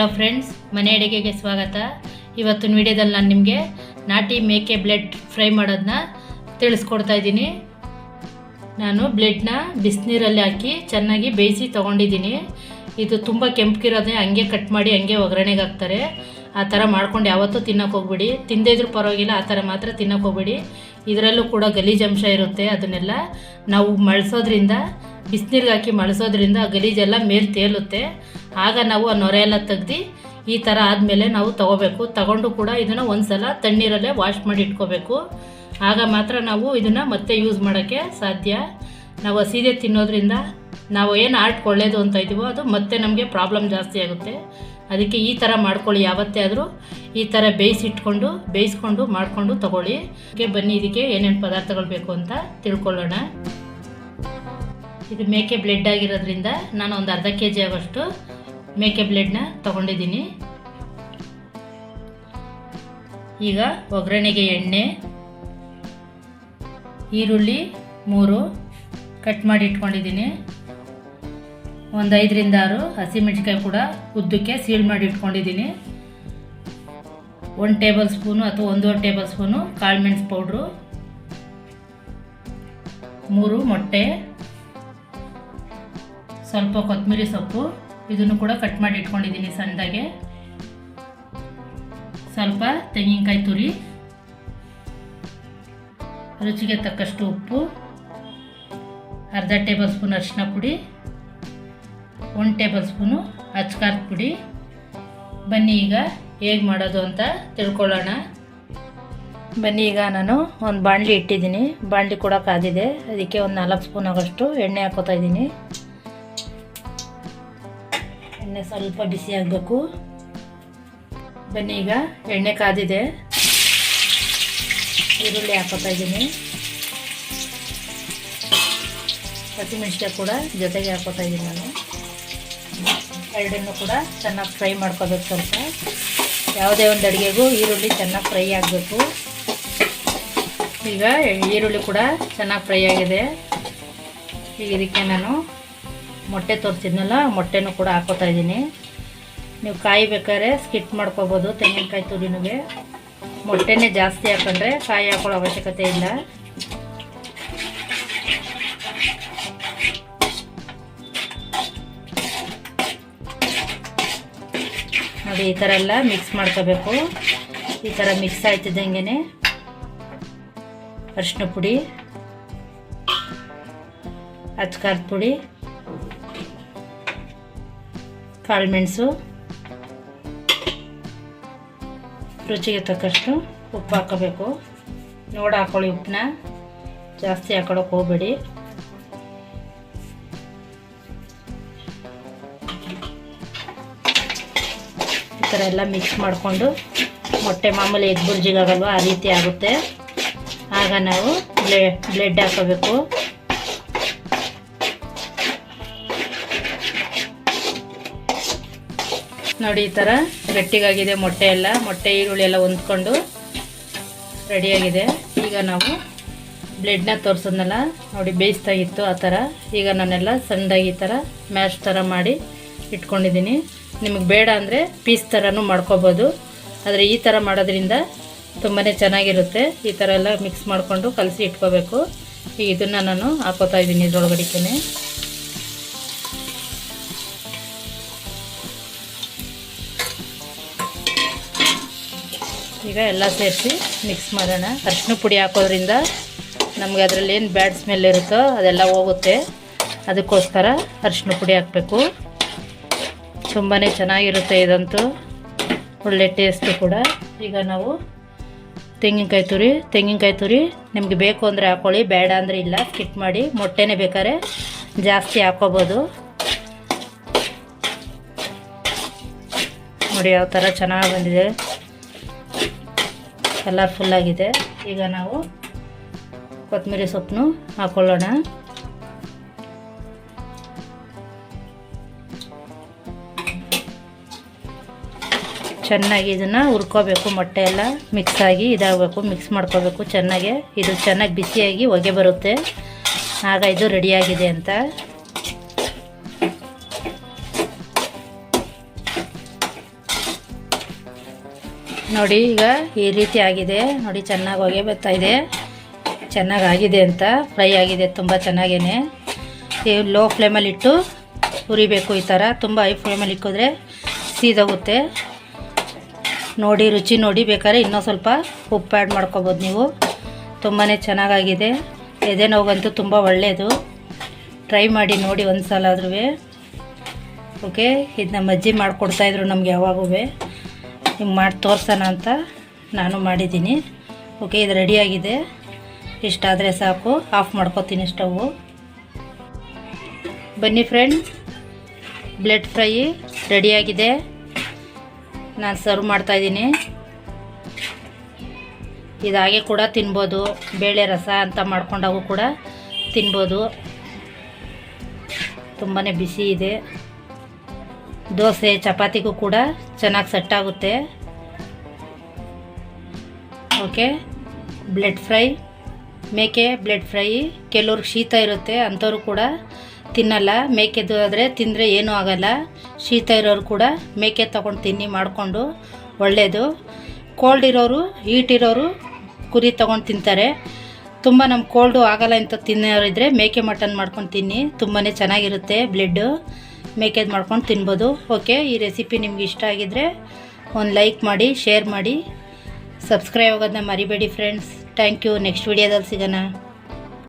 Hello friends ಮನೆ ಅಡುಗೆಗೆ ಸ್ವಾಗತ. ಇವತ್ತಿನ ವಿಡಿಯೋದಲ್ಲಿ ನಾನು ನಿಮಗೆ ನಾಟಿ ಮೇಕೆ ಬ್ಲೆಡ್ ಫ್ರೈ ಮಾಡೋದನ್ನ ತಿಳಿಸ್ಕೊಡ್ತಾ ಇದ್ದೀನಿ. ನಾನು ಬ್ಲೆಡ್ನ ಬಿಸಿನೀರಲ್ಲಿ ಹಾಕಿ ಚೆನ್ನಾಗಿ ಬೇಯಿಸಿ ತೊಗೊಂಡಿದ್ದೀನಿ. ಇದು ತುಂಬ ಕೆಂಪಗಿರೋದೇ, ಹಂಗೆ ಕಟ್ ಮಾಡಿ ಹಂಗೆ ಒಗ್ಗರಣೆಗೆ ಹಾಕ್ತಾರೆ. ಆ ಥರ ಮಾಡ್ಕೊಂಡು ಯಾವತ್ತೂ ತಿನ್ನೋಕೆ ಹೋಗ್ಬಿಡಿ. ತಿಂದೇ ಇದ್ರೂ ಪರವಾಗಿಲ್ಲ, ಆ ಥರ ಮಾತ್ರ ತಿನ್ನೋಕೆ ಹೋಗ್ಬಿಡಿ. ಇದರಲ್ಲೂ ಕೂಡ ಗಲೀಜಂಶ ಇರುತ್ತೆ ಅದನ್ನೆಲ್ಲ. ನಾವು ಮಳ್ಸೋದ್ರಿಂದ, ಬಿಸಿನೀರಿಗೆ ಹಾಕಿ ಮಳ್ಸೋದ್ರಿಂದ ಆ ಗಲೀಜೆಲ್ಲ ಮೇಲೆ ತೇಲುತ್ತೆ. ಆಗ ನಾವು ಆ ನೊರೆ ಎಲ್ಲ ತೆಗ್ದು ಈ ಥರ ಆದಮೇಲೆ ನಾವು ತಗೋಬೇಕು. ತಗೊಂಡು ಕೂಡ ಇದನ್ನು ಒಂದ್ಸಲ ತಣ್ಣೀರಲ್ಲೇ ವಾಶ್ ಮಾಡಿ ಇಟ್ಕೋಬೇಕು. ಆಗ ಮಾತ್ರ ನಾವು ಇದನ್ನು ಮತ್ತೆ ಯೂಸ್ ಮಾಡೋಕ್ಕೆ ಸಾಧ್ಯ. ನಾವು ಹಸಿದೆ ತಿನ್ನೋದ್ರಿಂದ ನಾವು ಏನು ಆರ್ಟ್ ಒಳ್ಳೇದು ಅಂತ ಇದ್ದೀವೋ ಅದು ಮತ್ತೆ ನಮಗೆ ಪ್ರಾಬ್ಲಮ್ ಜಾಸ್ತಿ ಆಗುತ್ತೆ. ಅದಕ್ಕೆ ಈ ಥರ ಮಾಡ್ಕೊಳ್ಳಿ. ಯಾವತ್ತೇ ಆದರೂ ಈ ಥರ ಬೇಯಿಸಿಟ್ಕೊಂಡು, ಬೇಯಿಸ್ಕೊಂಡು, ಮಾಡಿಕೊಂಡು ತಗೊಳ್ಳಿ. ಅದಕ್ಕೆ ಬನ್ನಿ, ಇದಕ್ಕೆ ಏನೇನು ಪದಾರ್ಥಗಳು ಬೇಕು ಅಂತ ತಿಳ್ಕೊಳ್ಳೋಣ. ಇದು ಮೇಕೆ ಬ್ಲೆಡ್ ಆಗಿರೋದ್ರಿಂದ ನಾನು ಒಂದು ಅರ್ಧ ಕೆ ಜಿ ಆಗೋಷ್ಟು ಮೇಕೆ ಬ್ಲೆಡ್ನ ತಗೊಂಡಿದ್ದೀನಿ. ಈಗ ಒಗ್ಗರಣೆಗೆ ಎಣ್ಣೆ, ಈರುಳ್ಳಿ ಮೂರು ಕಟ್ ಮಾಡಿ ಇಟ್ಕೊಂಡಿದ್ದೀನಿ. ಒಂದು ಐದರಿಂದ ಆರು ಹಸಿಮೆಣಸಿಕಾಯಿ ಕೂಡ ಉದ್ದಕ್ಕೆ ಸೀಲ್ ಮಾಡಿ ಇಟ್ಕೊಂಡಿದ್ದೀನಿ. ಒಂದು ಟೇಬಲ್ ಸ್ಪೂನು ಅಥವಾ ಒಂದೂವರೆ ಟೇಬಲ್ ಸ್ಪೂನು ಕಾಳುಮೆಣಸು ಪೌಡ್ರು ಮೂರು ಮೊಟ್ಟೆ, ಸ್ವಲ್ಪ ಕೊತ್ತಂಬರಿ ಸೊಪ್ಪು, ಇದನ್ನು ಕೂಡ ಕಟ್ ಮಾಡಿ ಇಟ್ಕೊಂಡಿದ್ದೀನಿ ಸಣ್ಣದಾಗೆ. ಸ್ವಲ್ಪ ತೆಂಗಿನಕಾಯಿ ತುರಿ, ರುಚಿಗೆ ತಕ್ಕಷ್ಟು ಉಪ್ಪು, ಅರ್ಧ ಟೇಬಲ್ ಸ್ಪೂನ್ ಅರಿಶಿನ ಪುಡಿ ಒಂದು ಟೇಬಲ್ ಸ್ಪೂನು ಅಚ್ಕಾರದ ಪುಡಿ. ಬನ್ನಿ ಈಗ ಹೇಗೆ ಮಾಡೋದು ಅಂತ ತಿಳ್ಕೊಳ್ಳೋಣ. ಬನ್ನಿ ಈಗ ನಾನು ಒಂದು ಬಾಣಲಿ ಇಟ್ಟಿದ್ದೀನಿ. ಬಾಣಲಿ ಕೂಡ ಕಾದಿದೆ. ಅದಕ್ಕೆ ಒಂದು ನಾಲ್ಕು ಸ್ಪೂನ್ ಆಗೋಷ್ಟು ಎಣ್ಣೆ ಹಾಕೋತಾ ಇದ್ದೀನಿ. ಎಣ್ಣೆ ಸ್ವಲ್ಪ ಬಿಸಿ ಆಗಬೇಕು. ಬನ್ನಿ ಈಗ ಎಣ್ಣೆ ಕಾದಿದೆ. ಈರುಳ್ಳಿ ಹಾಕೋತಾ ಇದ್ದೀನಿ. ಹಸಿಮೆಣಸಿಕಾಯಿ ಕೂಡ ಜೊತೆಗೆ ಹಾಕೋತಾ ಇದ್ದೀನಿ ನಾನು. ಎರಡನ್ನೂ ಕೂಡ ಚೆನ್ನಾಗಿ ಫ್ರೈ ಮಾಡ್ಕೋಬೇಕು ಸ್ವಲ್ಪ. ಯಾವುದೇ ಒಂದು ಅಡುಗೆಗೂ ಈರುಳ್ಳಿ ಚೆನ್ನಾಗಿ ಫ್ರೈ ಆಗಬೇಕು. ಈಗ ಈರುಳ್ಳಿ ಕೂಡ ಚೆನ್ನಾಗಿ ಫ್ರೈ ಆಗಿದೆ. ಈಗ ಇದಕ್ಕೆ ನಾನು ಮೊಟ್ಟೆ ತೋರಿಸಿದ್ನಲ್ಲ ಮೊಟ್ಟೆನೂ ಕೂಡ ಹಾಕೋತಾ ಇದ್ದೀನಿ. ನೀವು ಕಾಯಿ ಬೇಕಾದ್ರೆ ಸ್ಕಿಟ್ ಮಾಡ್ಕೋಬೋದು ತೆಂಗಿನಕಾಯಿ ತುರಿನೂ ಮೊಟ್ಟೆನೇ ಜಾಸ್ತಿ ಹಾಕೊಂಡ್ರೆ ಕಾಯಿ ಹಾಕೊಳ್ಳೋ ಅವಶ್ಯಕತೆ ಇಲ್ಲ. ನೋಡಿ ಈ ಥರ ಎಲ್ಲ ಮಿಕ್ಸ್ ಮಾಡ್ಕೋಬೇಕು. ಈ ಥರ ಮಿಕ್ಸ್ ಆಯ್ತಿದ್ದಂಗೆ ಅರಿಶಿನ ಪುಡಿ ಅಚ್ಕಾರದ ಪುಡಿ ಕಾಳುಮೆಣಸು ರುಚಿಗೆ ತಕ್ಕಷ್ಟು ಉಪ್ಪು ಹಾಕೋಬೇಕು. ನೋಡಿ ಹಾಕೊಳ್ಳಿ ಉಪ್ಪನ್ನ. ಜಾಸ್ತಿ ಹಾಕೊಳ್ಳೋಕೆ ಹೋಗಬೇಡಿ. ಥರ ಎಲ್ಲ ಮಿಕ್ಸ್ ಮಾಡಿಕೊಂಡು ಮೊಟ್ಟೆ ಮಾಮೂಲಿ ಎಗ್ ಬುರ್ಜಿಗಾಗಲ್ವ ಆ ರೀತಿ ಆಗುತ್ತೆ. ಆಗ ನಾವು ಬ್ಲೆ, ಬ್ಲೆಡ್ ಹಾಕೋಬೇಕು. ನೋಡಿ ಈ ಥರ ಗಟ್ಟಿಗಾಗಿದೆ ಮೊಟ್ಟೆ ಎಲ್ಲ. ಮೊಟ್ಟೆ ಈರುಳ್ಳಿ ಎಲ್ಲ ಹೊಂದ್ಕೊಂಡು ರೆಡಿಯಾಗಿದೆ. ಈಗ ನಾವು ಬ್ಲೆಡ್ನ ತೋರಿಸೋದ್ನಲ್ಲ, ನೋಡಿ ಬೇಯಿಸ್ತಾಗಿತ್ತು ಆ ಥರ. ಈಗ ನಾನೆಲ್ಲ ಸಣ್ಣದಾಗಿ ಈ ಥರ ಮ್ಯಾಶ್ ಥರ ಮಾಡಿ ಇಟ್ಕೊಂಡಿದ್ದೀನಿ. ನಿಮಗೆ ಬೇಡ ಅಂದರೆ ಪೀಸ್ ಥರನೂ ಮಾಡ್ಕೋಬೋದು. ಆದರೆ ಈ ಥರ ಮಾಡೋದ್ರಿಂದ ತುಂಬಾ ಚೆನ್ನಾಗಿರುತ್ತೆ. ಈ ಥರ ಎಲ್ಲ ಮಿಕ್ಸ್ ಮಾಡಿಕೊಂಡು ಕಲಸಿ ಇಟ್ಕೋಬೇಕು. ಈಗ ಇದನ್ನು ನಾನು ಹಾಕೋತಾ ಇದ್ದೀನಿ ಇದ್ರೊಳಗಡಿಕೆ ಈಗ ಎಲ್ಲ ಸೇರಿಸಿ ಮಿಕ್ಸ್ ಮಾಡೋಣ. ಅರಿಶಿನ ಪುಡಿ ಹಾಕೋದ್ರಿಂದ ನಮಗೆ ಅದರಲ್ಲಿ ಏನು ಬ್ಯಾಡ್ ಸ್ಮೆಲ್ ಇರುತ್ತೋ ಅದೆಲ್ಲ ಹೋಗುತ್ತೆ. ಅದಕ್ಕೋಸ್ಕರ ಅರಿಶಿನ ಪುಡಿ ಹಾಕಬೇಕು. ತುಂಬಾ ಚೆನ್ನಾಗಿರುತ್ತೆ ಇದಂತೂ. ಒಳ್ಳೆ ಟೇಸ್ಟು ಕೂಡ. ಈಗ ನಾವು ತೆಂಗಿನಕಾಯಿ ತುರಿ ತೆಂಗಿನಕಾಯಿ ತುರಿ ನಿಮಗೆ ಬೇಕು ಅಂದರೆ ಹಾಕ್ಕೊಳ್ಳಿ ಬೇಡ ಅಂದರೆ ಇಲ್ಲ ಸ್ಕಿಪ್ ಮಾಡಿ. ಮೊಟ್ಟೆನೇ ಬೇಕಾದ್ರೆ ಜಾಸ್ತಿ ಹಾಕ್ಕೋಬೋದು ನೋಡಿ ಯಾವ ಥರ ಚೆನ್ನಾಗಿ ಬಂದಿದೆ. ಕಲರ್ಫುಲ್ಲಾಗಿದೆ ಈಗ ನಾವು ಕೊತ್ತಂಬರಿ ಸೊಪ್ಪನ್ನು ಹಾಕ್ಕೊಳ್ಳೋಣ ಚೆನ್ನಾಗಿ ಇದನ್ನು ಹುರ್ಕೋಬೇಕು, ಮೊಟ್ಟೆ ಎಲ್ಲ ಮಿಕ್ಸ್ ಆಗಿ ಇದಾಗಬೇಕು ಮಿಕ್ಸ್ ಮಾಡ್ಕೋಬೇಕು ಚೆನ್ನಾಗೆ. ಇದು ಚೆನ್ನಾಗಿ ಬಿಸಿಯಾಗಿ ಹೊಗೆ ಬರುತ್ತೆ. ಆಗ ಇದು ರೆಡಿಯಾಗಿದೆ ಅಂತ. ನೋಡಿ, ಈಗ ಈ ರೀತಿ ಆಗಿದೆ. ನೋಡಿ, ಚೆನ್ನಾಗಿ ಹೊಗೆ ಬರ್ತಾ ಇದೆ. ಚೆನ್ನಾಗಿ ಆಗಿದೆ ಅಂತ. ಫ್ರೈ ಆಗಿದೆ ತುಂಬ ಚೆನ್ನಾಗೇ ಲೋ ಫ್ಲೇಮಲ್ಲಿಟ್ಟು ಹುರಿಬೇಕು ಈ ಥರ ತುಂಬ ಹೈ ಫ್ಲೇಮಲ್ಲಿ ಇಕ್ಕಿದ್ರೆ ಸೀದೋಗುತ್ತೆ. ನೋಡಿ, ರುಚಿ ನೋಡಿ ಬೇಕಾದ್ರೆ ಇನ್ನೂ ಸ್ವಲ್ಪ ಉಪ್ಪು ಆ್ಯಡ್ ಮಾಡ್ಕೊಬೋದು ನೀವು. ತುಂಬಾ ಚೆನ್ನಾಗಾಗಿದೆ. ಎದೆ ನೋವಂತೂ ತುಂಬ ಒಳ್ಳೆಯದು ಟ್ರೈ ಮಾಡಿ ನೋಡಿ ಒಂದು ಸಲ ಆದ್ರೂ ಓಕೆ ಇದು ನಮ್ಮ ಅಜ್ಜಿ ಮಾಡಿಕೊಡ್ತಾಯಿದ್ರು ನಮ್ಗೆ ಯಾವಾಗೂ ಹಿಂಗೆ ಮಾಡಿ ತೋರ್ಸೋಣ ಅಂತ ನಾನು ಮಾಡಿದ್ದೀನಿ. ಓಕೆ ಇದು ರೆಡಿಯಾಗಿದೆ ಇಷ್ಟಾದರೆ ಸಾಕು. ಆಫ್ ಮಾಡ್ಕೊತೀನಿ ಸ್ಟವ್ವು ಬನ್ನಿ ಫ್ರೆಂಡ್ ಬ್ಲೆಡ್ ಫ್ರೈ ರೆಡಿಯಾಗಿದೆ ನಾನು ಸರ್ವ್ ಮಾಡ್ತಾ ಇದ್ದೀನಿ. ಇದಾಗೆ ಕೂಡ ತಿನ್ಬೋದು. ಬೇಳೆ ರಸ ಅಂತ ಮಾಡ್ಕೊಂಡಾಗೂ ಕೂಡ ತಿನ್ಬೋದು. ತುಂಬಾ ಬಿಸಿ ಇದೆ. ದೋಸೆ, ಚಪಾತಿಗೂ ಕೂಡ ಚೆನ್ನಾಗಿ ಸೆಟ್ ಆಗುತ್ತೆ. ಓಕೆ ಬ್ಲೆಡ್ ಫ್ರೈ ಮೇಕೆ ಬ್ಲೆಡ್ ಫ್ರೈ ಕೆಲವ್ರಿಗೆ ಶೀತ ಇರುತ್ತೆ, ಅಂಥವ್ರು ಕೂಡ ತಿನ್ನಲ್ಲ, ಮೇಕೆದು ಆದರೆ ತಿಂದರೆ ಏನೂ ಆಗಲ್ಲ. ಶೀತ ಇರೋರು ಕೂಡ ಮೇಕೆ ತೊಗೊಂಡು ತಿನ್ನಿ ಮಾಡಿಕೊಂಡು ಒಳ್ಳೆಯದು ಕೋಲ್ಡ್ ಇರೋರು ಹೀಟ್ ಇರೋರು ಕುರಿ ತೊಗೊಂಡು ತಿಂತಾರೆ. ತುಂಬ ನಮ್ಮ ಕೋಲ್ಡು ಆಗಲ್ಲ ಅಂತ ತಿನ್ನೋರಿದ್ರೆ ಮೇಕೆ ಮಟನ್ ಮಾಡ್ಕೊಂಡು ತಿನ್ನಿ. ತುಂಬಾ ಚೆನ್ನಾಗಿರುತ್ತೆ ಬ್ಲೆಡ್ಡು ಮೇಕೆದು ಮಾಡ್ಕೊಂಡು ತಿನ್ಬೋದು. ಓಕೆ ಈ ರೆಸಿಪಿ ನಿಮ್ಗೆ ಇಷ್ಟ ಆಗಿದ್ದರೆ ಒಂದು ಲೈಕ್ ಮಾಡಿ ಶೇರ್ ಮಾಡಿ. ಸಬ್ಸ್ಕ್ರೈಬ್ ಆಗೋದನ್ನ ಮರಿಬೇಡಿ ಫ್ರೆಂಡ್ಸ್ ಥ್ಯಾಂಕ್ ಯು ನೆಕ್ಸ್ಟ್ ವಿಡಿಯೋದಲ್ಲಿ ಸಿಗೋಣ.